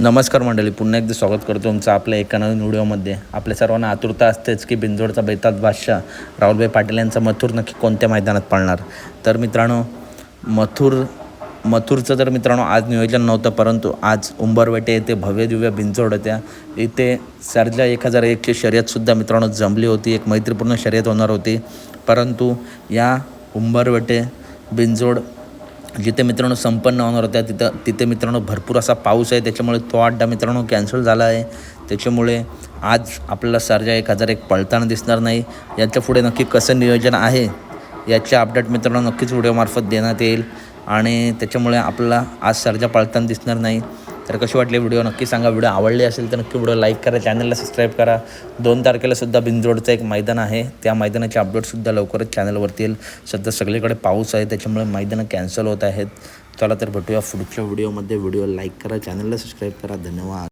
नमस्कार मंडळी पुन्हा एकदा स्वागत करतो तुमचं आपल्या एका नवीन व्हिडिओमध्ये. आपल्या सर्वांना आतुरता असतेच की बिंजोडचा बेताज बादशाह राहुलभाई पाटील यांचा मथुर नक्की कोणत्या मैदानात पाळणार? तर मित्रांनो मथुर मथुरचं तर मित्रांनो आज नियोजन नव्हतं परंतु आज उंबरवेटे येथे भव्य दिव्य बिंजोड होत्या. इथे सर्जा एक हजार एकची शर्यतसुद्धा मित्रांनो जमली होती एक मैत्रीपूर्ण शर्यत होणार होती. परंतु या उंबरवेटे बिंजोड जिथे मित्रांनो संपन्न होणार होत्या तिथं तिथे मित्रांनो भरपूर असा पाऊस आहे. त्याच्यामुळे तो अड्डा मित्रांनो कॅन्सल झाला आहे. त्याच्यामुळे आज आपल्याला सर्जा एक हजार एक पळताना दिसणार नाही. याच्यापुढे नक्की कसं नियोजन आहे याचे अपडेट मित्रांनो नक्कीच व्हिडिओमार्फत देण्यात येईल. आणि त्याच्यामुळे आपल्याला आज सर्जा पळताना दिसणार नाही. तर कशी वाटली व्हिडिओ? नक्की सांगा. व्हिडिओ आवडली असेल तर नक्की व्हिडिओ लाईक करा चॅनलला सबस्क्राईब करा. दोन तारखेला सुद्धा बिंजोडचं एक मैदान आहे. त्या मैदानाचे अपडेटसुद्धा लवकरच चॅनलवरती येईल. सध्या सगळीकडे पाऊस आहे त्याच्यामुळे मैदानं कॅन्सल होत आहेत. चला तर भेटूया पुढच्या व्हिडिओमध्ये व्हिडिओ लाईक करा चॅनलला सबस्क्राईब करा. धन्यवाद.